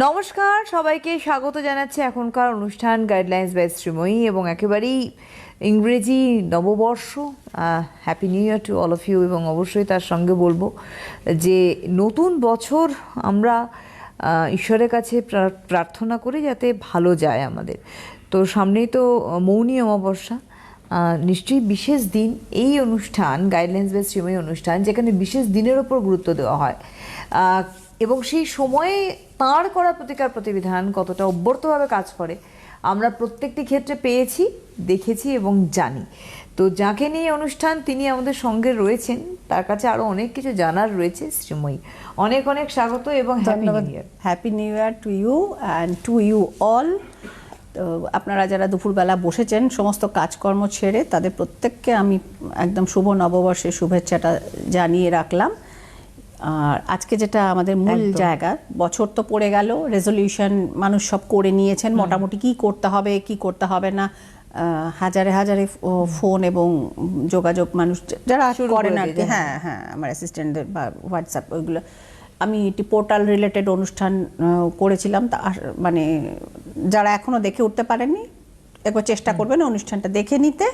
নমস্কার, সবাইকে স্বাগত জানাচ্ছি এখনকার অনুষ্ঠান গাইডলাইন্স বাই শ্রীময়ী এবং একেবারেই ইংরেজি নববর্ষ। Happy new year to all of you এবং অবশ্যই তার সঙ্গে বলব যে নতুন বছর আমরা ঈশ্বরের কাছে প্রা- প্রার্থনা করি যাতে ভালো যায় আমাদের। তো সামনেই তো মৌনী অমাবস্যা। নিশ্চয়ই বিশেষ দিন এই অনুষ্ঠান গাইডলাইন্স বাই শ্রীময়ী অনুষ্ঠান, যেখানে বিশেষ দিনের ওপর গুরুত্ব দেওয়া হয়। এবং সেই সময়ে তাঁর করা প্রতিকার প্রতিবিধান কতটা অব্যর্তভাবে কাজ করে আমরা প্রত্যেকটি ক্ষেত্রে পেয়েছি দেখেছি এবং জানি। তো যাকে নিয়ে অনুষ্ঠান তিনি আমাদের সঙ্গে রয়েছেন তার কাছে আরও অনেক কিছু জানার রয়েছে শ্রীময়ী। অনেক অনেক স্বাগত এবং happy new year happy new year to you and to you all তো আপনারা যারা দুপুরবেলা বসেছেন সমস্ত কাজকর্ম ছেড়ে তাদের প্রত্যেককে আমি একদম শুভ নববর্ষের শুভেচ্ছাটা জানিয়ে রাখলাম। আর আজকে যেটা আমাদের মূল জায়গা বছর তো পড়ে গেল রেজলিউশন মানুষ সব করে নিয়েছেন মোটামুটি কি করতে হবে কি করতে হবে না হাজারে হাজারে ফোন এবং যোগাযোগ মানুষ যারা করেন আর কি। হ্যাঁ হ্যাঁ আমার অ্যাসিস্ট্যান্টদের বা হোয়াটসঅ্যাপ ওইগুলো। আমি একটি পোর্টাল রিলেটেড অনুষ্ঠান করেছিলাম তা মানে যারা এখনও দেখে উঠতে পারেননি একবার চেষ্টা করবেন অনুষ্ঠানটা দেখে নিতে।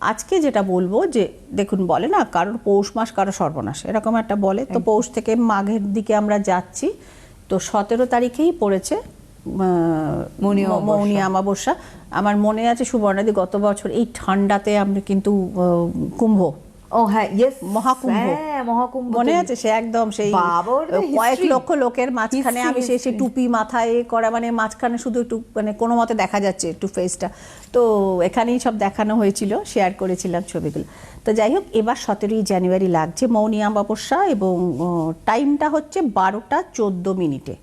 আজকে যেটা বলব যে দেখুন বলে না কারোর পৌষ মাস কারও সর্বনাশ এরকম একটা বলে। তো পৌষ থেকে মাঘের দিকে আমরা যাচ্ছি। তো সতেরো তারিখেই পড়েছে মৌনী অমাবস্যা। আমার মনে আছে সুবর্ণাদি গত বছর এই ঠান্ডাতে আমরা কিন্তু কুম্ভ। ও হ্যাঁ ইয়েস মহাকুম্ভ। হ্যাঁ মহাকুম্ভ মনে আছে? সে একদম সেই কয়েক লক্ষ লোকের মাঝখানে আমি সেই সেই টুপি মাথায় করা মানে মাঝখানে শুধু একটু মানে কোনো মতে দেখা যাচ্ছে একটু ফেসটা তো এখানেই সব দেখানো হয়েছিল শেয়ার করেছিলাম ছবিগুলো। তো যাই হোক এবার সতেরোই জানুয়ারি লাগছে মৌনী অমাবস্যা এবং টাইমটা হচ্ছে বারোটা চোদ্দ মিনিটে।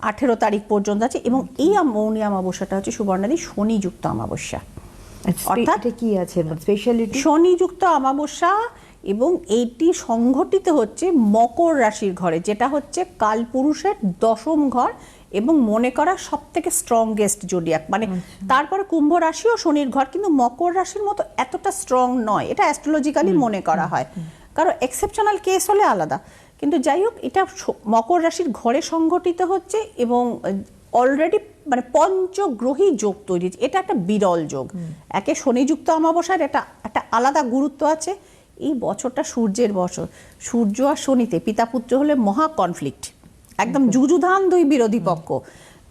আঠেরো তারিখ পর্যন্ত আছে এবং এই মৌনী অমাবস্যাটা হচ্ছে সুবর্ণাদি শনিযুক্ত অমাবস্যা অর্থাৎ অর্থাৎ- কি আছে? স্পেশালিটি শনিযুক্ত অমাবস্যা এবং এইটি সংঘটিত হচ্ছে মকর রাশির ঘরে যেটা হচ্ছে কালপুরুষের দশম ঘর এবং মনে করা সব থেকে স্ট্রংগেস্ট জোডিয়াক মানে তারপরে কুম্ভ রাশিও শনির ঘর কিন্তু মকর রাশির মতো এতটা স্ট্রং নয়। এটা অ্যাস্ট্রোলজিক্যালি মনে করা হয়। কারণ এক্সেপশনাল কেস হলে আলাদা। কিন্তু যাই হোক এটা মকর রাশির ঘরে সংঘটিত হচ্ছে এবং অলরেডি মানে পঞ্চগ্রহী যোগ তৈরি এটা একটা বিরল যোগ। একে শনিযুক্ত অমাবস্যার এটা একটা আলাদা গুরুত্ব আছে। এই বছরটা সূর্যের বছর। সূর্য আর শনিতে পিতা পুত্র হলে মহা কনফ্লিক্ট একদম যুযুধান দুই বিরোধী পক্ষ।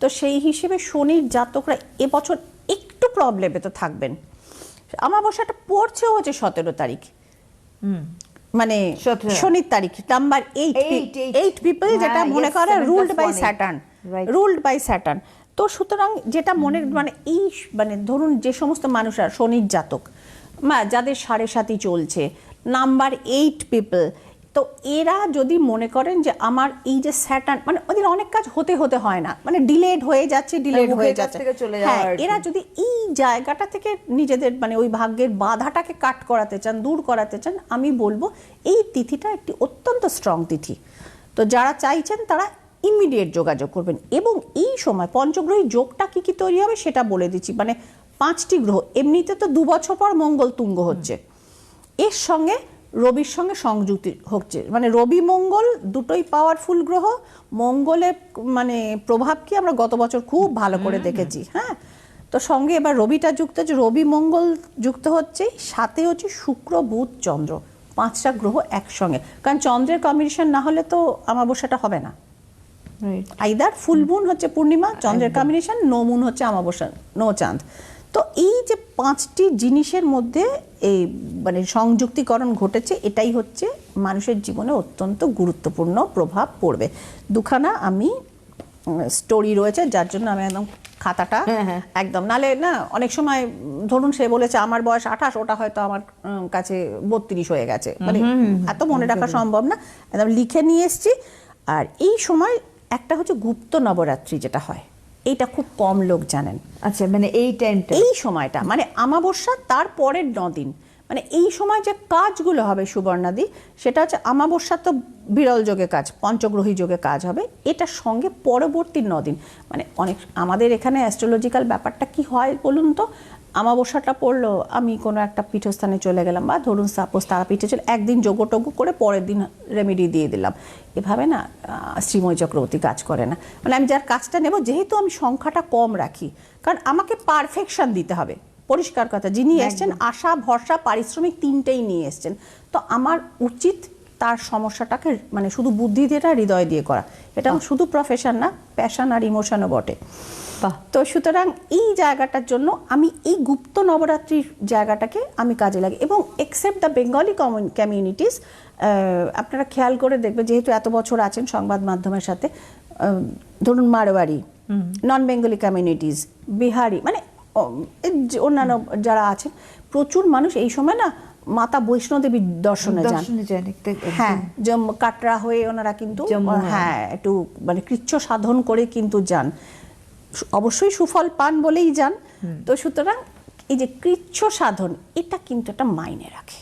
তো সেই হিসেবে শনির জাতকরা এবছর একটু প্রবলেমে তো থাকবেন। অমাবস্যাটা পড়ছেও হচ্ছে সতেরো তারিখ। মানে শনির তারিখ নাম্বার এইট. এইট পিপল যেটা মনে করে ruled by Saturn. Ruled by Saturn তো সুতরাং যেটা মনে মানে এই মানে ধরুন যে সমস্ত মানুষরা শনির জাতক যাদের সাড়ে সাথী চলছে নাম্বার এইট পিপল তো এরা যদি মনে করেন যে আমার এই যে স্যাটার্ন মানে ওদের অনেক কাজ হতে হতে হয় না। মানে ডিলেড হয়ে যাচ্ছে ডিলেড হয়ে যাচ্ছে হ্যাঁ এরা যদি এই জায়গাটা থেকে নিজেদের মানে ওই ভাগ্যের বাধাটাকে কাট করাতে চান দূর করাতে চান আমি বলব এই তিথিটা একটি অত্যন্ত স্ট্রং তিথি। তো যারা চাইছেন তারা ইমিডিয়েট যোগাযোগ করবেন। এবং এই সময় পঞ্চগ্রহী যোগটা কি কি তৈরি হবে সেটা বলে দিচ্ছি। মানে পাঁচটি গ্রহ এমনিতে তো দু বছর পর মঙ্গল তুঙ্গ হচ্ছে। এর সঙ্গে রবির সঙ্গে সংযুক্তি হচ্ছে। মানে রবি মঙ্গল দুটোই পাওয়ারফুল গ্রহ। মঙ্গলের মানে প্রভাব কি আমরা গত বছর খুব ভালো করে দেখেছি হ্যাঁ? তো সঙ্গে এবার রবিটা যুক্ত হচ্ছে রবি মঙ্গল যুক্ত হচ্ছে সাথে হচ্ছে শুক্র বুধ চন্দ্র। পাঁচটা গ্রহ একসঙ্গে। কারণ চন্দ্রের কম্বিনেশন না হলে তো অমাবস্যাটা হবে না। আইদার ফুল মুন হচ্ছে পূর্ণিমা চন্দ্রের কম্বিনেশন নো মুন হচ্ছে অমাবস্যা নো চাঁদ। তো এই যে পাঁচটি জিনিসের মধ্যে এই মানে সংযুক্তিকরণ ঘটেছে এটাই হচ্ছে মানুষের জীবনে অত্যন্ত গুরুত্বপূর্ণ প্রভাব পড়বে। দুখানা আমি স্টোরি রয়েছে যার জন্য আমি একদম খাতাটা হ্যাঁ, হ্যাঁ। একদম নালে না অনেক সময় ধরুন সে বলেছে আমার বয়স আঠাশ ওটা হয়তো আমার কাছে বত্রিশ হয়ে গেছে। মানে এত মনে রাখা সম্ভব না। একদম লিখে নিয়ে এসছি। আর এই সময় একটা হচ্ছে গুপ্ত নবরাত্রি যেটা হয়। এইটা খুব কম লোক জানেন। আচ্ছা মানে এই টাইমটা এই সময়টা মানে আমাবস্যা তার পরের দিন। মানে এই সময় যে কাজগুলো হবে সুবর্ণাদি সেটা হচ্ছে আমাবস্যা তো বিরল যোগে কাজ পঞ্চগ্রহী যোগে কাজ হবে এটার সঙ্গে পরবর্তী নদিন মানে অনেক আমাদের এখানে অ্যাস্ট্রোলজিক্যাল ব্যাপারটা কি হয় বলুন তো? আমাবস্যাটা পড়ল আমি কোনো একটা পীঠস্থানে চলে গেলাম বা ধরুন সাপোজ তারাপীঠে চলে একদিন যোগ্যটজ্ঞ করে পরের দিন রেমেডি দিয়ে দিলাম। এভাবে না শ্রীময় চক্রবর্তী কাজ করে না। মানে আমি যার কাজটা নেব যেহেতু আমি সংখ্যাটা কম রাখি কারণ আমাকে পারফেকশন দিতে হবে। পরিষ্কার কথা যিনি এসছেন আশা ভরসা পারিশ্রমিক তিনটেই নিয়ে এসছেন। তো আমার উচিত তার সমস্যাটাকে মানে শুধু বুদ্ধি দিয়েটা হৃদয় দিয়ে করা। এটা শুধু প্রফেশন না প্যাশন আর ইমোশনও বটে। তো সুতরাং এই জায়গাটার জন্য আমি এই গুপ্ত নবরাত্রির জায়গাটাকে আমি কাজে লাগি এবং এক্সেপ্ট দ্য বেঙ্গলি কমিউনিটিস আপনারা খেয়াল করে দেখবেন যেহেতু এত বছর আছেন সংবাদ মাধ্যমের সাথে ধরুন Marwari non Bengali communities Bihari মানে অন্যান্য যারা আছেন প্রচুর মানুষ এই সময় না মাতা বৈষ্ণোদেবীর দর্শনে যান। হ্যাঁ কাটরা হয়ে ওনারা কিন্তু হ্যাঁ। একটু মানে কৃচ্ছ সাধন করে কিন্তু যান। অবশ্যই সুফল পান বলেই যান। তো সুতরাং এই যে কৃচ্ছ সাধন এটা কিন্তু একটা মাইনে রাখে।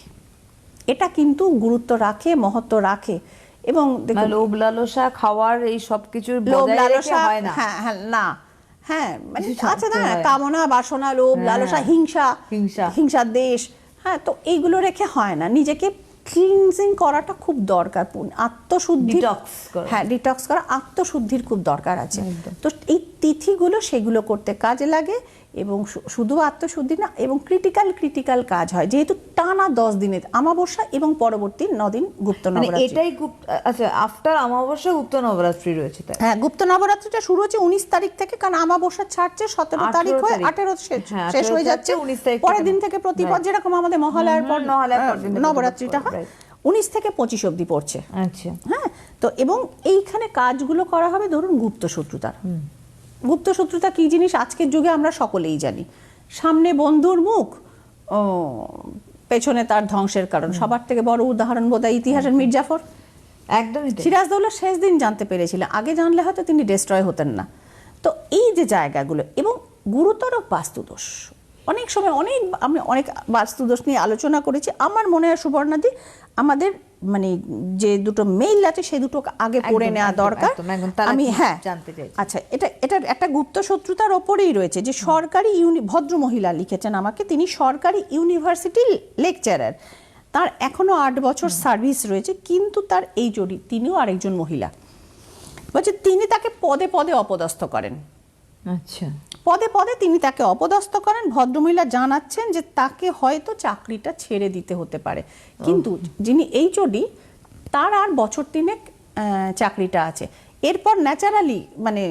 এটা কিন্তু গুরুত্ব রাখে মহত্ব রাখে এবং দেখুন লোভ লালসা খাওয়ার এই সব কিছুর লোভ লালসা হয় না। হ্যাঁ হ্যাঁ না। হ্যাঁ মানে কিছু আছে না। কামনা বাসনা লোভ হ্যাঁ, লালসা হিংসা হিংসা। হিংসার দেশ। হ্যাঁ তো এইগুলো রেখে হয় না। নিজেকে ক্লিনজিং করাটা খুব দরকার আত্মশুদ্ধি। হ্যাঁ ডিটক্স করা আত্মশুদ্ধির খুব দরকার আছে। তো এই তিথিগুলো সেগুলো করতে কাজে লাগে। এবং শুধু আত্মশুদ্ধি না এবং ক্রিটিক্যাল ক্রিটিক্যাল কাজ হয়। যেহেতু টানা দশ দিনের আমাবস্যা এবং পরবর্তী নদিন গুপ্ত মানে নবরাত্রি। এটাই গুপ্ত আচ্ছা আফটার অমাবস্যা গুপ্ত নবরাত্রি রয়েছে তাই। হ্যাঁ গুপ্ত নবরাত্রিটা শুরু হচ্ছে উনিশ তারিখ থেকে কারণ আমাবস্যা ছাড়ছে সতেরো তারিখ হয়ে আঠেরো শেষ হ্যাঁ, শেষ হয়ে যাচ্ছে। 19 তারিখ পরের দিন থেকে প্রতিপদ যেরকম আমাদের মহালয়ার পর থেকে নবরাত্রিটা হয় উনিশ থেকে পঁচিশ অবধি পড়ছে। আচ্ছা। হ্যাঁ তো এবং এইখানে কাজগুলো করা হবে ধরুন গুপ্ত শত্রুতার। গুপ্ত শত্রুতা কি জিনিস আজকের যুগে আমরা সকলেই জানি। সামনে বন্ধুর মুখ ও পেছনে তার ধ্বংসের কারণ। সবার থেকে বড় উদাহরণ বোধ হয় ইতিহাসের মির্জাফর। একদমই তাই। সিরাজদৌল্লা শেষ দিন জানতে পেরেছিলেন। আগে জানলে হয়তো তিনি ডিস্ট্রয় হতেন না। তো এই যে জায়গাগুলো এবং গুরুতর বাস্তুদোষ অনেক সময় অনেক আমি অনেক বাস্তুদোষ নিয়ে আলোচনা করেছি। আমার মনে হয় সুবর্ণাদি আমাদের মানে যে দুটো মেইল আছে সেই দুটো আগে পড়ে নেওয়া দরকার। আমি হ্যাঁ। আচ্ছা এটা এটা একটা গুপ্ত শত্রুতার ওপরেই রয়েছে যে সরকারি ইউনি ভদ্র মহিলা লিখেছেন আমাকে তিনি সরকারি ইউনিভার্সিটি লেকচারার। তার এখনও আট বছর সার্ভিস রয়েছে কিন্তু তার এই জড়ি তিনিও আরেকজন মহিলা। বলছে তিনি তাকে পদে পদে অপদস্থ করেন। আচ্ছা। পদে পদে তিনি তাকে অপদস্থ করেন। ভদ্রমহিলা জানাচ্ছেন যে তাকে হয়তো চাকরিটা ছেড়ে দিতে হতে পারে। কিন্তু যিনি এইচওডি তার আর বছর তিনেক আহ, চাকরিটা আছে। এরপর ন্যাচারালি মানে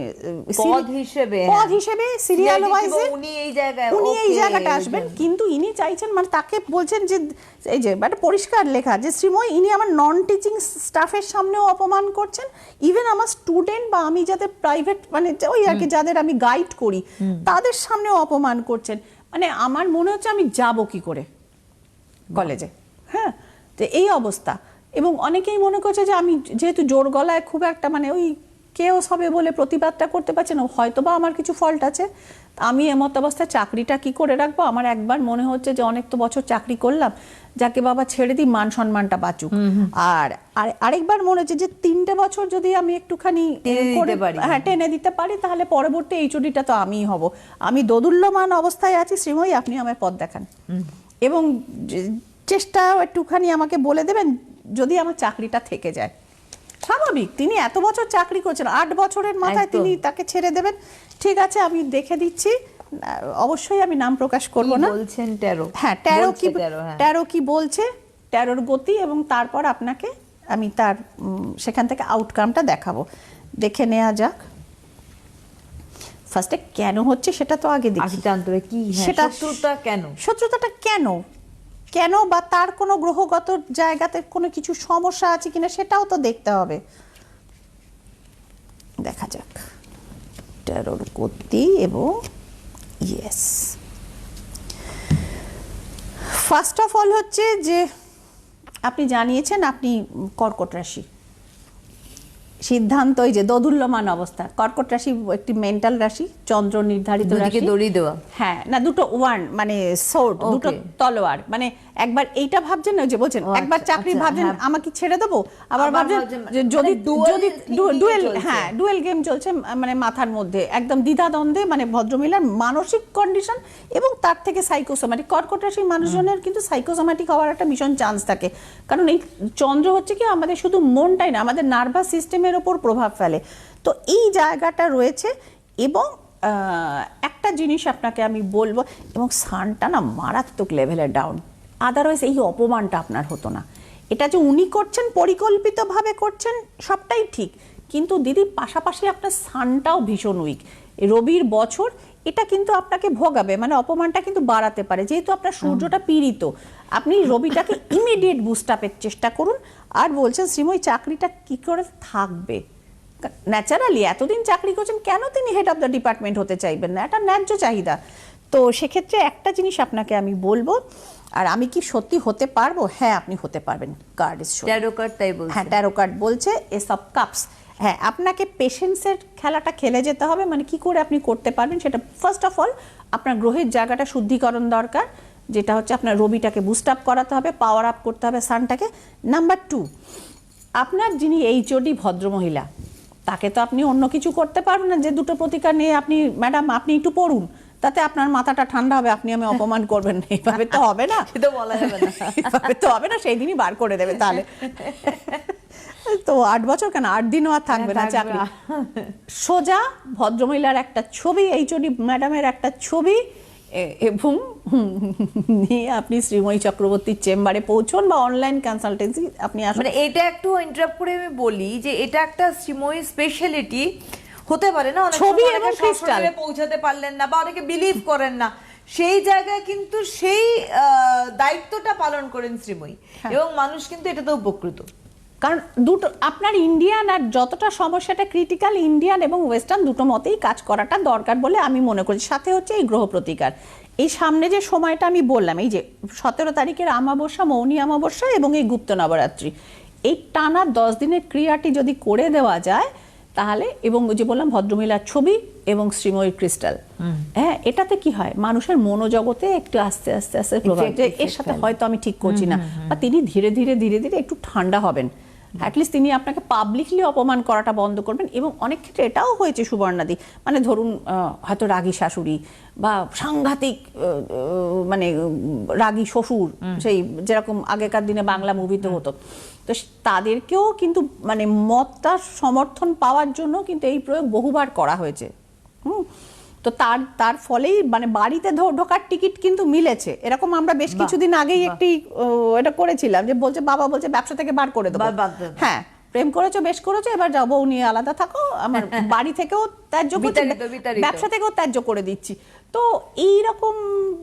পদ হিসেবে, পদ হ্যাঁ। হিসেবে সিরিয়াল ওয়াইজে উনি এই জায়গায়, উনি এই জায়গাটা আসবেন। কিন্তু ইনি চাইছেন মানে তাকে বলছেন যে এই যে একটা পরিষ্কার লেখা যে শ্রীময় ইনি আমার নন টিচিং স্টাফের সামনেও অপমান করছেন। ইভেন আমার স্টুডেন্ট বা আমি যাদের প্রাইভেট মানে ওই আর কি যাদের আমি গাইড করি তাদের সামনেও অপমান করছেন। মানে আমার মনে হচ্ছে আমি যাব কি করে কলেজে হ্যাঁ? তো এই অবস্থা। এবং অনেকেই মনে করছে যে আমি যেহেতু জোর গলায় খুব একটা মানে ওই কেউ হবে বলে প্রতিবাদটা করতে পারছে না হয়তো বা আমার কিছু ফল্ট আছে। আমি এমত অবস্থায় চাকরিটা কি করে রাখব? আমার একবার মনে হচ্ছে যে অনেক তো বছর চাকরি করলাম যাকে বাবা ছেড়ে দিই মান সম্মানটা বাঁচুক। আর আর আরেকবার মনে হচ্ছে যে তিনটে বছর যদি আমি একটুখানি করে- পারি। হ্যাঁ টেনে দিতে পারি তাহলে পরবর্তী এই এইচওডিটা তো আমিই হব। আমি দোদুল্যমান অবস্থায় আছি শ্রীময়ী আপনি আমায় পথ দেখান। এবং চেষ্টাও একটুখানি আমাকে বলে দেবেন যদি আমার চাকরিটা থেকে যায়। স্বাভাবিক তিনি এত বছর চাকরি করছেন আট বছরের মাথায় তিনি তাকে ছেড়ে দেবেন। ঠিক আছে আমি দেখে দিচ্ছি। অবশ্যই আমি নাম প্রকাশ করব না। বলছেন তেরো হ্যাঁ ট্যারো কি হ্যাঁ। ট্যারো কি বলছে? ট্যারোর গতি এবং তারপর আপনাকে আমি তার সেখান থেকে আউটকামটা দেখাবো। দেখে নেওয়া যাক। ফার্স্টে কেন হচ্ছে সেটা তো আগে দেখি। কি হ্যাঁ, সেটা শত্রুতা কেন? শত্রুতাটা কেন? কেন বা তার কোনো গ্রহগত জায়গাতে কোনো কিছু সমস্যা আছে কিনা সেটাও তো দেখতে হবে। দেখা যাক। টেরোর গতি এবং ইয়েস ফার্স্ট অফ অল হচ্ছে যে, আপনি জানিয়েছেন আপনি কর্কট রাশি। সিদ্ধান্ত এই যে দোদুল্যমান অবস্থা। কর্কট রাশি একটি মেন্টাল রাশি চন্দ্র নির্ধারিত রাশি। দড়ি দেওয়া। হ্যাঁ না দুটো ওয়ান মানে সোর্ড দুটো তলোয়ার। মানে একবার এইটা ভাবছেন না ওই যে বলছেন একবার আচ্ছা, চাকরি আচ্ছা, ভাবছেন হ্যাঁ। আমাকে ছেড়ে দেবো? আবার ভাবছেন মানে যদি যদি ডুয়েল হ্যাঁ ডুয়েল গেম চলছে মানে মাথার মধ্যে। একদম দ্বিধাদ্বন্দ্বে মানে ভদ্রমহিলার মানসিক কন্ডিশন এবং তার থেকে সাইকোসোম্যাটিক কর্কট রাশির মানুষজনের কিন্তু সাইকোসোম্যাটিক হওয়ার একটা ভীষণ চান্স থাকে। কারণ এই চন্দ্র হচ্ছে কি আমাদের শুধু মনটাই না আমাদের নার্ভাস সিস্টেমের ওপর প্রভাব ফেলে। তো এই জায়গাটা রয়েছে এবং একটা জিনিস আপনাকে আমি বলব এবং সানটা না মারাত্মক লেভেলে ডাউন আদারওয়াইজ এই অপমানটা আপনার হতো না। এটা যে উনি করছেন পরিকল্পিতভাবে করছেন সবটাই ঠিক। কিন্তু দিদি পাশাপাশি আপনার সানটাও ভীষণ উইক রবির বছর এটা কিন্তু আপনাকে ভোগাবে মানে অপমানটা কিন্তু বাড়াতে পারে। যেহেতু আপনার সূর্যটা পীড়িত আপনি রবিটাকে ইমিডিয়েট বুস্ট আপের চেষ্টা করুন। আর বলছেন শ্রীময় চাকরিটা কি করে থাকবে? ন্যাচারালি এতদিন চাকরি করছেন কেন তিনি হেড অফ দ্য ডিপার্টমেন্ট হতে চাইবেন না? এটা ন্যায্য চাহিদা। তো সেক্ষেত্রে একটা জিনিস আপনাকে আমি বলব আর আমি কি সত্যি হতে পারব? হ্যাঁ আপনি হতে পারবেন কার্ড ইস ট্যারো কার্ড তাই বলছে হ্যাঁ ট্যারো কার্ড বলছে এসব কাপস হ্যাঁ আপনাকে পেশেন্সের খেলাটা খেলে যেতে হবে মানে কি করে আপনি করতে পারবেন সেটা ফার্স্ট অফ অল আপনার গ্রহের জায়গাটা শুদ্ধিকরণ দরকার। যেটা হচ্ছে আপনার রবিটাকে বুস্ট আপ করাতে হবে পাওয়ার আপ করতে হবে সানটাকে নাম্বার টু আপনার যিনি এইচওডি ভদ্রমহিলা তাকে তো আপনি অন্য কিছু করতে পারবেন না যে দুটো প্রতিকার নিয়ে আপনি ম্যাডাম আপনি একটু পড়ুন তাতে আপনার মাথাটা ঠান্ডা হবে আপনি আমি অপমান করবেন না এইভাবে তো হবে না। সে তো বলা যাবে না। এভাবে তো হবে না সেই দিনই বার করে দেবে তাহলে। তো আট বছর কেন? আট দিনও আর থাকবে না হ্যাঁ, চাকরি। সোজা ভদ্রমহিলার একটা ছবি এইচওডি ম্যাডামের একটা ছবি এবং নিয়ে আপনি শ্রীময়ী চক্রবর্তীর চেম্বারে পৌঁছন বা অনলাইন কনসালটেন্সি আপনি আসুন মানে এটা একটু ইন্টারাপ্ট করে আমি বলি যে এটা একটা শ্রীময়ী স্পেশালিটি হতে পারে না অনেক ছবি এবং। সশরীরে পৌঁছাতে পারলেন না বা অনেকে বিলিভ করেন না সেই জায়গায় কিন্তু সেই দায়িত্বটা পালন করেন শ্রীময়ী হ্যাঁ। এবং মানুষ কিন্তু এটাতে উপকৃত কারণ দুটো আপনার ইন্ডিয়ান আর যতটা সমস্যাটা ক্রিটিক্যাল ইন্ডিয়ান এবং ওয়েস্টার্ন দুটো মতেই কাজ করাটা দরকার বলে আমি মনে করি। সাথে হচ্ছে এই গ্রহ প্রতিকার। এই সামনে যে সময়টা আমি বললাম এই যে সতেরো তারিখের আমাবস্যা মৌনী আমাবস্যা এবং এই গুপ্ত নবরাত্রি এই টানা দশ দিনের ক্রিয়াটি যদি করে দেওয়া যায় তাহলে এবং যে বললাম ভদ্রমহিলার ছবি এবং শ্রীময়ী ক্রিস্টাল হ্যাঁ এটাতে কি হয়? মানুষের মনোজগতে একটু আস্তে আস্তে আস্তে প্রভাব এর সাথে হয়তো আমি ঠিক করছি না বা তিনি ধীরে ধীরে ধীরে ধীরে একটু ঠান্ডা হবেন। অ্যাটলিস্ট তিনি আপনাকে পাবলিকলি অপমান করাটা বন্ধ করবেন এবং অনেক ক্ষেত্রে এটাও হয়েছে সুবর্ণাদি। মানে ধরুন হয়তো রাগী শাশুড়ি বা সাংঘাতিক মানে রাগী শ্বশুর সেই যেরকম আগেকার দিনে বাংলা মুভিতে হতো। তো তাদেরকেও কিন্তু মানে মতটা সমর্থন পাওয়ার জন্য কিন্তু এই প্রয়োগ বহুবার করা হয়েছে। হুম? তো তার তার ফলেই মানে বাড়িতে ঢোকার টিকিট কিন্তু মিলেছে। এরকম আমরা বেশ কিছুদিন আগেই একটি এটা করেছিলাম যে বলছে বাবা বলছে ব্যবসা থেকে বার করে দেবো। হ্যাঁ প্রেম করেছ বেশ করেছ এবার যাও বউ নিয়ে আলাদা থাকো। আমার বাড়ি থেকেও ত্যায্য। ব্যবসা থেকেও ত্যায্য করে দিচ্ছি। তো এই রকম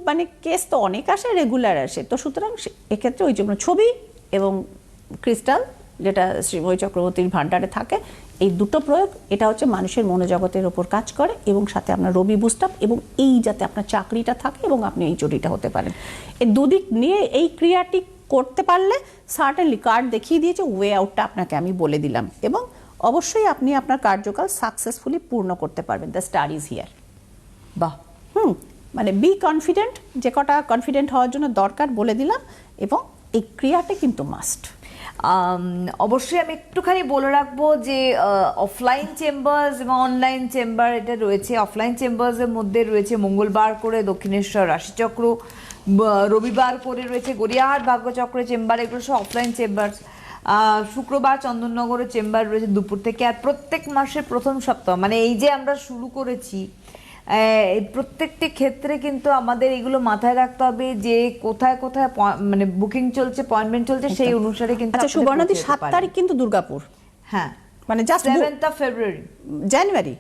মানে কেস তো অনেক আসে রেগুলার আসে। তো সুতরাং এক্ষেত্রে ওই জন্য ছবি এবং ক্রিস্টাল যেটা শ্রীময়ী চক্রবর্তীর ভান্ডারে থাকে এই দুটো প্রয়োগ, এটা হচ্ছে মানুষের মনোজগতের ওপর কাজ করে এবং সাথে আপনার রবি বুস্টাপ এবং এই যাতে আপনার চাকরিটা থাকে এবং আপনি এই চটিটা হতে পারেন। এই দুদিক নিয়ে এই ক্রিয়াটি করতে পারলে সার্টেনলি কার্ড দেখিয়ে দিয়েছে ওয়ে আউটটা আপনাকে আমি বলে দিলাম এবং অবশ্যই আপনি আপনার কার্যকাল সাকসেসফুলি পূর্ণ করতে পারবেন। দ্য স্টার ইজ হিয়ার বাহ, হুম মানে বি কনফিডেন্ট যে কটা কনফিডেন্ট হওয়ার জন্য দরকার বলে দিলাম এবং এই ক্রিয়াটা কিন্তু মাস্ট অবশ্যই আমি একটুখানি বলে রাখব যে অফলাইন চেম্বার্স এবং অনলাইন চেম্বার এটা রয়েছে। অফলাইন চেম্বার্সের মধ্যে রয়েছে মঙ্গলবার করে দক্ষিণেশ্বর রাশিচক্র রবিবার করে রয়েছে গড়িয়াহাট, ভাগ্যচক্র চেম্বার এগুলো সব অফলাইন চেম্বার শুক্রবার চন্দননগরের চেম্বার রয়েছে দুপুর থেকে। আর প্রত্যেক মাসের প্রথম সপ্তাহ মানে এই যে আমরা শুরু করেছি প্রত্যেকটি ক্ষেত্রে কিন্তু আমাদের এগুলো মাথায় রাখতে হবে যে কোথায় কোথায় মানে বুকিং চলছে অ্যাপয়েন্টমেন্ট চলছে সেই অনুসারে কিন্তু আচ্ছা সুবর্ণদি পৌঁছে সাত তারিখ কিন্তু দুর্গাপুর। হ্যাঁ। মানে just seventh of February January.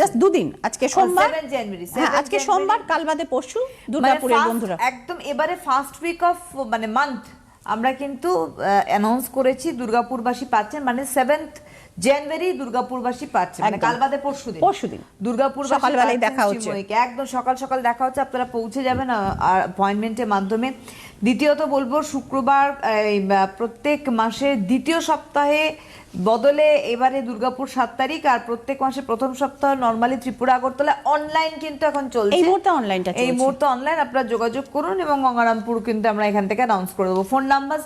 Just দুদিন? আজকে সোমবার? 7 January, হ্যাঁ আজকে সোমবার কাল বাদে পরশু দুর্গাপুরের বন্ধুরা। একদম এবারে ফার্স্ট উইক অফ মানে মান্থ আমরা কিন্তু অ্যানাউন্স করেছি দুর্গাপুরবাসী পাচ্ছেন মানে সেভেন্থ জানুয়ারি দুর্গাপুরবাসী পাচ্ছে মানে। কাল বাদে পরশু দিন পরশুদিন। দুর্গাপুর সকালবেলায় দেখা হচ্ছে। একদম সকাল সকাল দেখা হচ্ছে আপনারা পৌঁছে যাবেন অ্যাপয়েন্টমেন্টের মাধ্যমে দ্বিতীয়ত বলব শুক্রবার প্রত্যেক মাসের দ্বিতীয় সপ্তাহে বদলে এবারে দুর্গাপুর সাত তারিখ আর প্রত্যেক মাসে প্রথম সপ্তাহ নর্মালি ত্রিপুরা আগরতলা অনলাইন কিন্তু এখন চলছে এই মুহূর্তে অনলাইনটা এই মুহূর্তে অনলাইন আপনারা যোগাযোগ করুন এবং গঙ্গারামপুর কিন্তু আমরা এখান থেকে অ্যানাউন্স করে দেবো phone number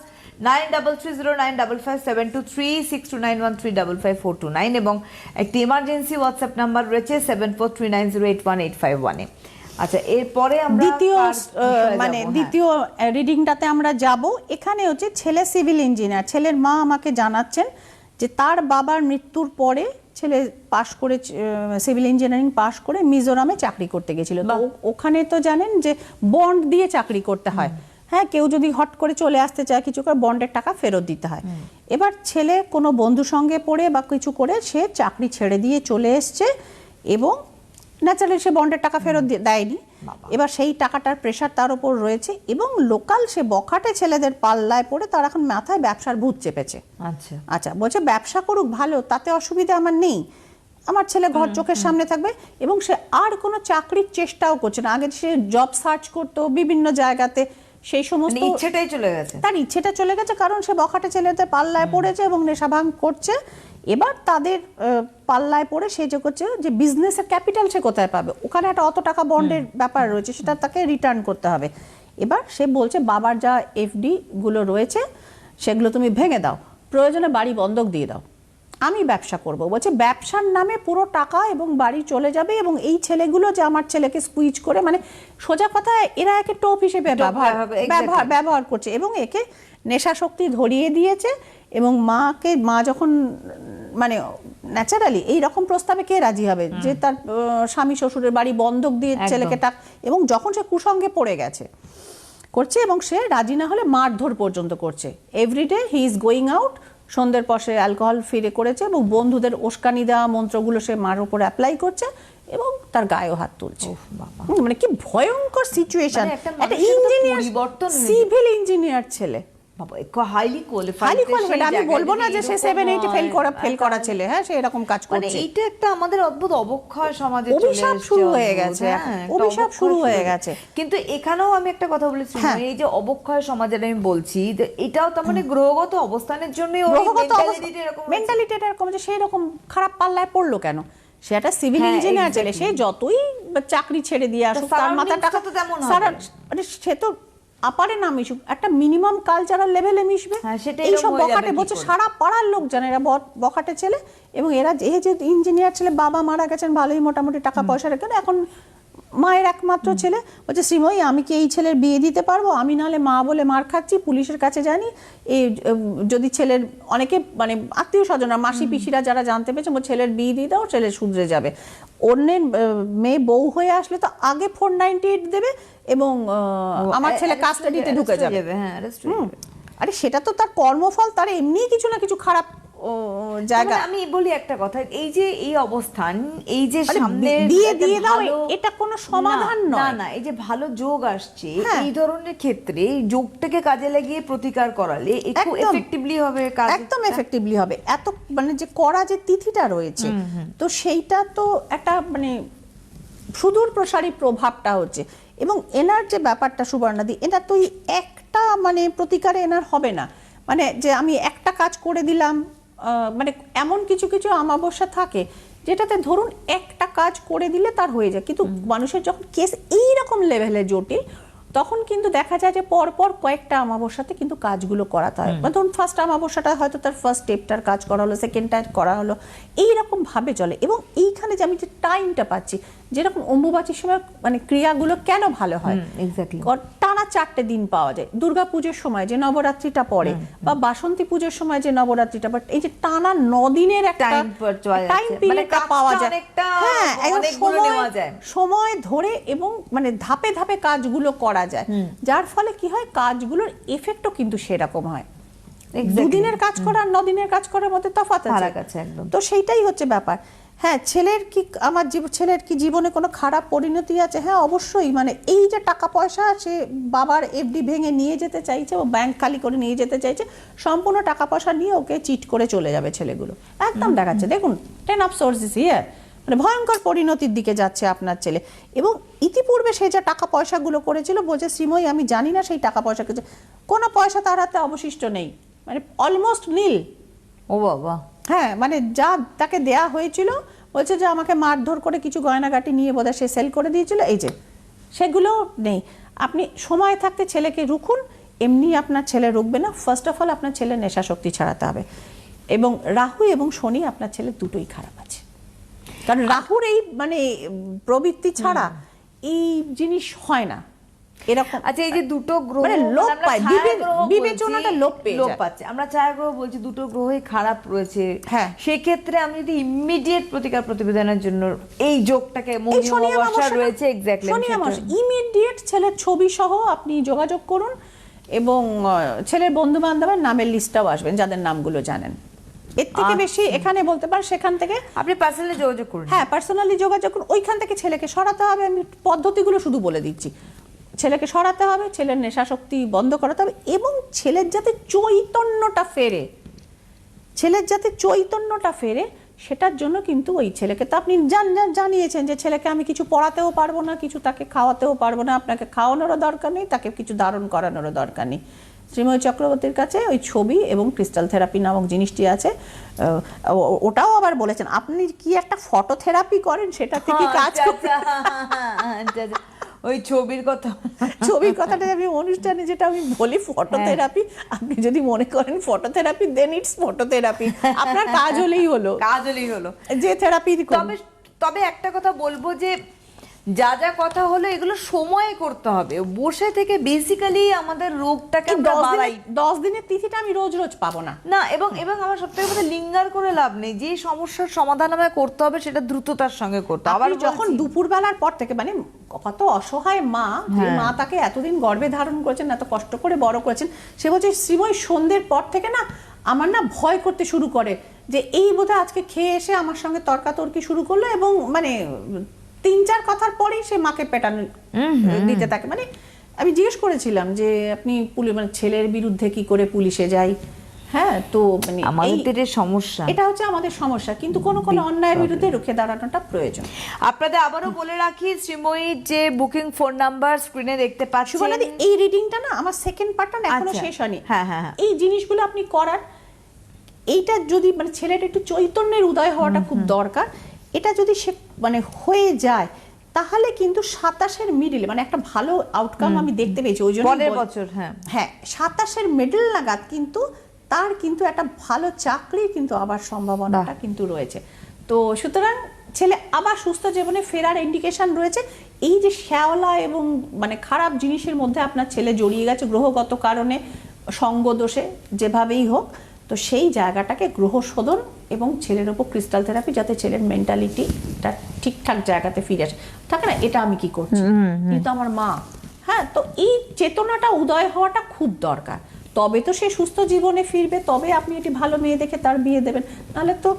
nine double three zero nine double five seven two three six two nine one three double five four two nine এবং একটি এমার্জেন্সি হোয়াটসঅ্যাপ নাম্বার রয়েছে seven four three nine zero eight one eight five ওয়ানে আচ্ছা এরপরে আমরা দ্বিতীয় মানে? হ্যাঁ। দ্বিতীয় রিডিংটাতে আমরা যাব। এখানে হচ্ছে ছেলে সিভিল ইঞ্জিনিয়ার ছেলের মা আমাকে জানাচ্ছেন যে তার বাবার মৃত্যুর পরে ছেলে পাশ করে সিভিল ইঞ্জিনিয়ারিং পাশ করে মিজোরামে চাকরি করতে গেছিল। ওখানে তো জানেন যে বন্ড দিয়ে চাকরি করতে হয়। হ্যাঁ কেউ যদি হট করে চলে আসতে চায় কিছু করে বন্ডের টাকা ফেরত দিতে হয়। এবার ছেলে কোনো বন্ধুর সঙ্গে পড়ে বা কিছু করে সে চাকরি ছেড়ে দিয়ে চলে এসছে এবং ন্যাচারালি সে বন্ডের টাকা ফেরত দেয়নি। এবার সেই টাকাটার প্রেশার তার উপর রয়েছে এবং লোকাল সে বখাটে ছেলেদের পাল্লায় পড়ে তার এখন মাথায় ব্যবসার ভূত চেপেছে। আচ্ছা। আচ্ছা বলছে ব্যবসা করুক ভালো তাতে অসুবিধা আমার নেই। আমার ছেলে ঘর চোখের সামনে থাকবে এবং সে আর কোনো চাকরির চেষ্টাও করছে না। আগে সে জব সার্চ করতো বিভিন্ন জায়গাতে সেই সমস্ত মানে ইচ্ছেটাই চলে গেছে। তার ইচ্ছেটা চলে গেছে কারণ সে বখাটে ছেলেদের পাল্লায় পড়েছে এবং নেশাভাং করছে। এবার তাদের পাল্লায় পড়ে সে যে করছে যে বিজনেসের ক্যাপিটাল সে কোথায় পাবে? ওখানে একটা অত টাকা বন্ডের ব্যাপার রয়েছে সেটা তাকে রিটার্ন করতে হবে। এবার সে বলছে বাবার যা এফডি গুলো রয়েছে সেগুলো তুমি ভেঙে দাও। প্রয়োজনে বাড়ি বন্ধক দিয়ে দাও। আমি ব্যবসা করব। বলছে ব্যবসার নামে পুরো টাকা এবং বাড়ি চলে যাবে এবং এই ছেলেগুলো যে আমার ছেলেকে স্কুইজ করে মানে সোজা কথা এরা একে টোপ হিসেবে ব্যবহার ব্যবহার ব্যবহার করছে এবং একে নেশাশক্তি ধরিয়ে দিয়েছে এবং মাকে মা যখন মানে ন্যাচারালি এই রকম প্রস্তাবে কে রাজি হবে? যে তার স্বামী শ্বশুরের বাড়ি বন্ধক দিয়ে ছেলেকে টাক এবং যখন সে কুসঙ্গে পড়ে গেছে করছে এবং সে রাজি না হলে মারধর পর্যন্ত করছে। Every day he is going out সন্ধ্যের পর সে অ্যালকোহল ফিরে করেছে এবং বন্ধুদের ওস্কানি দেওয়া মন্ত্রগুলো সে মার উপর অ্যাপ্লাই করছে এবং তার গায়েও হাত তুলছে। মানে কি ভয়ঙ্কর সিচুয়েশন মানে একটা ইঞ্জিনিয়ার সিভিল ইঞ্জিনিয়ার ছেলে। হাইলি কোয়ালিফাইড হাইলি কোয়ালিফাইড আমি বলব না যে সে ফেল করা ফেল করা ছেলে হ্যাঁ সে এরকম কাজ মানে এইটা একটা আমাদের অদ্ভুত অবক্ষয় সমাজে চলে অভিশাপ শুরু হয়ে গেছে। এখন। হ্যাঁ, একটা অভিশাপ শুরু হয়ে গেছে। কিন্তু এখানেও আমি একটা কথা বলেছি হ্যাঁ। এই যে অবক্ষয় সমাজের আমি বলছি যে এটাও তার মানে গ্রহগত অবস্থানের জন্যই ওই গ্রহগত মেন্টালিটি এরকম যে সেই রকম খারাপ পাল্লায় পড়ল কেন? সে একটা সিভিল ইঞ্জিনিয়ার ছেলে সে যতই চাকরি ছেড়ে দিয়ে আসুক তার মাথার টাকা তো তেমন আরে সে তো আপারে না মিশুক একটা মিনিমাম কালচারাল লেভেলে মিশবে। হ্যাঁ, সেটা এই সব কি বলছে সারা পাড়ার লোক জানে এরা বকাটে ছেলে এবং এরা যে ইঞ্জিনিয়ার ছেলে বাবা মারা গেছেন ভালোই মোটামুটি টাকা পয়সা রেখে এখন মায়ের একমাত্র ছেলে। বলছে শ্রীময়ী আমি কি এই ছেলের বিয়ে দিতে পারব? আমি নাহলে মা বলে মার খাচ্ছি পুলিশের কাছে জানি। এই যদি ছেলের অনেকে মানে আত্মীয় স্বজনরা মাসি পিসিরা যারা জানতে পেরেছে ও ছেলের বিয়ে দিয়ে দাও ছেলে শুধরে যাবে। অন্যের মেয়ে বউ হয়ে আসলে তো আগে ফোর নাইনটি এইট দেবে এবং আমার ছেলে কাস্টাডিতে ঢুকে যাবে। হ্যাঁ। যাবে। আরে সেটা তো তার কর্মফল তার এমনি কিছু না কিছু খারাপ ও, জায়গা আমি বলি একটা কথা এই যে এই অবস্থান এই যে সামনে দিয়ে দিয়ে দাও, এটা কোনো সমাধান নয়। না না এই যে ভালো যোগ আসছে হ্যাঁ। এই ধরনের ক্ষেত্রে যোগটাকে কাজে লাগিয়ে প্রতিকার করালে একটু একদম। এফেক্টিভলি হবে কাজ একদম এফেক্টিভলি হবে এত মানে যে করা যে তিথিটা রয়েছে তো সেইটা তো একটা মানে সুদূর প্রসারী প্রভাবটা হচ্ছে এবং এনার যে ব্যাপারটা সুবর্ণাদি এটা তো একটা মানে প্রতিকারে এনার হবে না মানে যে আমি একটা কাজ করে দিলাম মানে এমন কিছু কিছু আমাবস্যা থাকে যেটাতে ধরুন একটা কাজ করে দিলে তার হয়ে যায়। কিন্তু মানুষের যখন কেস এইরকম লেভেলে জটিল তখন কিন্তু দেখা যায় যে পরপর কয়েকটা আমাবস্যাতে কিন্তু কাজগুলো করাতে হয়। বা ধরুন ফার্স্ট আমাবস্যাটা হয়তো তার ফার্স্ট স্টেপটার কাজ করা হলো সেকেন্ডটা করা হলো এইরকম ভাবে চলে। এবং এইখানে যে আমি যে টাইমটা পাচ্ছি যেরকম অম্বুবাচীর সময় মানে ক্রিয়াগুলো কেন ভালো হয়? এক্স্যাক্টলি টানা চারটে দিন পাওয়া যায়। দুর্গা পুজোর সময় যে নবরাত্রিটা পড়ে বা বাসন্তী পুজোর সময় যে নবরাত্রিটা পড়ে এই যে টানা নদিনের একটা টাইম মানে পিরিয়ডটা পাওয়া যায়। হ্যাঁ অনেকগুলো সময়- ধরে এবং মানে ধাপে ধাপে কাজগুলো করা যায়। যার ফলে কি হয়? কাজগুলোর এফেক্টও কিন্তু সেরকম হয়। দুদিনের কাজ করা আর নদিনের কাজ করার মধ্যে তফাৎ আছে। তো সেইটাই হচ্ছে ব্যাপার। হ্যাঁ ছেলের কি আমার ছেলের কি জীবনে কোনো খারাপ পরিণতি আছে? হ্যাঁ অবশ্যই। মানে এই যে টাকা পয়সা সে বাবার এফডি ভেঙে নিয়ে যেতে চাইছে ও ব্যাংক খালি করে নিয়ে যেতে চাইছে সম্পূর্ণ টাকা পয়সা নিয়ে ওকে চিট করে চলে যাবে ছেলেগুলো। একদম দেখাচ্ছে। দেখুন টেন অফ সোর্সেস ইয়ার মানে ভয়ঙ্কর পরিণতির দিকে যাচ্ছে আপনার ছেলে। এবং ইতিপূর্বে সে যে টাকা পয়সাগুলো করেছিল বলছে শ্রীময়ী আমি জানি না সেই টাকা পয়সা কিছু। কোনো পয়সা তার হাতে অবশিষ্ট নেই। মানে অলমোস্ট নীল ও বাবা। হ্যাঁ মানে যা তাকে দেয়া হয়েছিল বলছে যে আমাকে মারধর করে কিছু গয়নাগাটি নিয়ে বোধহয় সে সেল করে দিয়েছিল। এই যে সেগুলো নেই। আপনি সময় থাকতে ছেলেকে রুখুন এমনি আপনার ছেলে রুখবে না। ফার্স্ট অফ অল আপনার ছেলে নেশা শক্তি ছাড়াতে হবে। এবং রাহু এবং শনি আপনার ছেলে দুটোই খারাপ আছে। কারণ রাহুর এই মানে প্রবৃত্তি ছাড়া এই জিনিস হয় না। এরকম। আচ্ছা এই যে দুটো গ্রহ মানে লোপ পায়, বিবেচনাটা লোপ লোপ পাচ্ছে। আমরা ছায়া গ্রহ বলছি দুটো গ্রহই খারাপ রয়েছে। হ্যাঁ। সেক্ষেত্রে আমি যদি ইমিডিয়েট প্রতিকার প্রতিবেদনের জন্য এই যোগটাকে মনি রয়েছে এক্স্যাক্টলি ইমিডিয়েট ছেলের ছবি সহ আপনি যোগাযোগ করুন এবং ছেলের বন্ধু বান্ধবের নামের লিস্টটাও আসবেন যাদের নামগুলো জানেন। এর থেকে বেশি এখানে বলতে পার সেখান থেকে আপনি পার্সোনালি যোগাযোগ করুন। হ্যাঁ পার্সোনালি যোগাযোগ করুন। ওইখান থেকে ছেলেকে সরাতে হবে। আমি পদ্ধতিগুলো শুধু বলে দিচ্ছি। ছেলেকে সরাতে হবে ছেলের নেশাশক্তি বন্ধ করাতে হবে এবং ছেলের যাতে চৈতন্যটা ফেরে ছেলের যাতে চৈতন্যটা ফেরে সেটার জন্য কিন্তু ওই ছেলেকে তো আপনি জান- জান- জানিয়েছেন যে ছেলেকে আমি কিছু পড়াতেও পারব না কিছু তাকে খাওয়াতেও পারব না আপনাকে খাওয়ানোরও দরকার নেই তাকে কিছু ধারণ করানোরও দরকার নেই শ্রীময় চক্রবর্তীর কাছে ওই ছবি এবং ক্রিস্টাল থেরাপি নামক জিনিসটি আছে ওটাও আবার বলেছেন আপনি কি একটা ফটো থেরাপি করেন সেটা থেকে কাজ আচ্ছা, করতে আচ্ছা, আচ্ছা। ওই ছবির কথা। ছবির কথাটা আমি অনুষ্ঠানে যেটা আমি বলি ফটো থেরাপি আপনি যদি মনে করেন ফটো থেরাপি দেন ইটস ফটোথেরাপি আপনার কাজ হলেই হলো। কাজ হলেই হলো। যে থেরাপি তবে তবে একটা কথা বলব যে যা যা কথা হলো এগুলো সময়ে করতে হবে বসে থেকে বেসিক্যালি আমাদের রোগটাকে দশ বাড়াই দশ দিনের তিথিটা আমি রোজ রোজ পাবো না না এবং এবং আমার সব থেকে লিঙ্গার করে লাভ নেই যে সমস্যার সমাধান আমায় করতে হবে সেটা দ্রুততার সঙ্গে করতে হবে। আবার যখন দুপুরবেলার পর থেকে মানে কত অসহায় মা যে হ্যাঁ। মা তাকে এতদিন গর্ভে ধারণ করেছেন এত কষ্ট করে বড় করেছেন সে বলছে শ্রীময় সন্ধ্যের পর থেকে না আমার না ভয় করতে শুরু করে যে এই বোধহয় আজকে খেয়ে এসে আমার সঙ্গে তর্কাতর্কি শুরু করল এবং মানে তিন চার কথার পরেই সে মাকে পেটানো দিতে থাকে। মানে আমি জিজ্ঞেস করেছিলাম যে আপনি পুলিশ মানে ছেলের বিরুদ্ধে কি করে পুলিশে যাই? হ্যাঁ তো মানে আমাদের সমস্যা। এটা হচ্ছে আমাদের সমস্যা। কিন্তু কোনো কোনো অন্যায়ের বিরুদ্ধে রুখে দাঁড়ানোটা প্রয়োজন। আপনাদের আবারও বলে রাখি শ্রীময়ীর যে বুকিং ফোন নাম্বার স্ক্রিনে দেখতে পাচ্ছেন। সুবর্ণাদি এই রিডিংটা না আমার সেকেন্ড পার্টটা না এখনও আচ্ছা। শেষ হয়নি। হ্যাঁ, হ্যাঁ, হ্যাঁ। এই জিনিসগুলো আপনি করার এইটা যদি মানে ছেলেটা একটু চৈতন্যের উদয় হওয়াটা খুব দরকার। এটা যদি সে মানে হয়ে যায় তাহলে কিন্তু সাতাশের মিডিলে মানে একটা ভালো আউটকাম আমি দেখতে পেয়েছি ওই জন্য বছর, হ্যাঁ। হ্যাঁ সাতাশের মিডল নাগাদ কিন্তু তার কিন্তু একটা ভালো চাকরির কিন্তু আবার সম্ভাবনাটা কিন্তু রয়েছে। তো সুতরাং ছেলে আবার সুস্থ জীবনে ফেরার ইন্ডিকেশন রয়েছে। এই যে শ্যাওলা এবং মানে খারাপ জিনিসের মধ্যে আপনার ছেলে জড়িয়ে গেছে গ্রহগত কারণে সঙ্গ দোষে যেভাবেই হোক তো সেই জায়গাটাকে গ্রহ শোধন এবং ছেলের ওপর ক্রিস্টাল থেরাপি যাতে ছেলের মেন্টালিটিটা ঠিকঠাক জায়গাতে ফিরে আসে। থাকে না এটা আমি কি করছি? কিন্তু আমার মা। হ্যাঁ তো এই চেতনাটা উদয় হওয়াটা খুব দরকার। তবে তো সে সুস্থ জীবনে ফিরবে তবে আপনি এটি ভালো মেয়ে দেখে তার বিয়ে দেবেন। নাহলে তো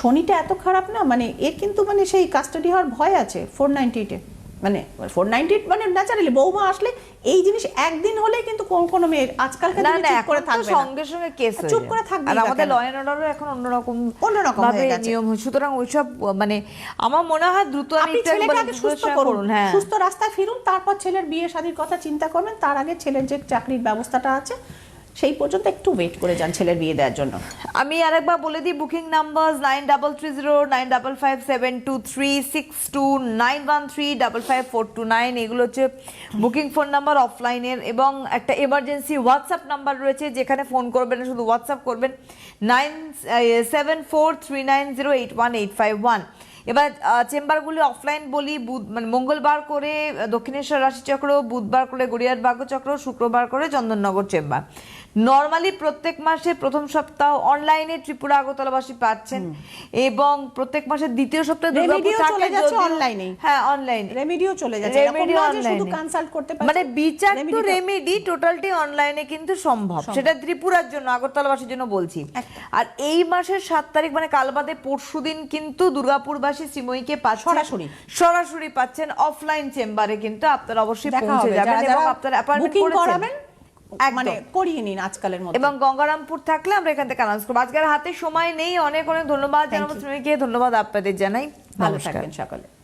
শনিটা এত খারাপ না মানে এর কিন্তু মানে সেই কাস্টাডি হওয়ার ভয় আছে ফোর নাইনটি এইটে মানে ফোর নাইনটি মানে ন্যাচারালি বৌমা আসলে এই জিনিস একদিন হলে কিন্তু কোন কোনো মেয়ের না না করে থাকবে সঙ্গে সঙ্গে কেস চুপ করে থাকবে আর আমাদের ল এন্ড অর্ডারও এখন অন্যরকম অন্যরকম হয়ে গেছে। নিয়ম সুতরাং ওইসব মানে আমার মনে হয় দ্রুত আপনি সুস্থ করুন। হ্যাঁ। সুস্থ রাস্তায় ফিরুন তারপর ছেলের বিয়ে শাদীর কথা চিন্তা করবেন তার আগে ছেলের যে চাকরির ব্যবস্থাটা আছে সেই পর্যন্ত একটু ওয়েট করে যান ছেলের বিয়ে দেওয়ার জন্য। আমি আরেকবার বলে দিই booking number nine double three zero nine double five seven two three six two nine one three double five four two nine এগুলো হচ্ছে বুকিং ফোন নাম্বার অফলাইনের এবং একটা এমার্জেন্সি হোয়াটসঅ্যাপ নাম্বার রয়েছে, যেখানে ফোন করবেন, শুধু হোয়াটসঅ্যাপ করবেন nine seven four three nine zero eight one eight five one এবার চেম্বারগুলি অফলাইন বলি, বুধ মানে মঙ্গলবার করে দক্ষিণেশ্বর রাশিচক্র, বুধবার করে গড়িয়ার ভাগ্যচক্র শুক্রবার করে চন্দননগর চেম্বার। নর্মালি প্রত্যেক মাসে প্রথম সপ্তাহ অনলাইনে ত্রিপুরা আগরতলাবাসী পাচ্ছেন এবং প্রত্যেক মাসের দ্বিতীয় সপ্তাহে চলে যাচ্ছে online-এই। হ্যাঁ অনলাইনে রেমেডিও চলে যাচ্ছে। এরকম রেমেডি নয় শুধু কনসাল্ট করতে পারছে। মানে বিচার তো রেমেডি টোটালটি অনলাইনে কিন্তু সম্ভব। সেটা ত্রিপুরার জন্য আগরতলাবাসীর জন্য বলছি। আর এই মাসের সাত তারিখ মানে কাল বাদে পরশু দিন কিন্তু দুর্গাপুরবাসী শ্রীময়ীকে সরাসরি। সরাসরি পাচ্ছেন। অফলাইন চেম্বারে কিন্তু আপনারা অবশ্যই পৌঁছে যাবেন এবং আপনারা অ্যাপয়েন্টমেন্ট করাবেন মানে করিয়ে নিন আজকালের মধ্যে। এবং গঙ্গারামপুর থাকলে আমরা এখান থেকে অ্যানাউন্স করব। আজকের হাতে সময় নেই। অনেক অনেক ধন্যবাদ। জানাব শ্রমিক ধন্যবাদ আপনাদের জানাই। ভালো থাকবেন সকলে।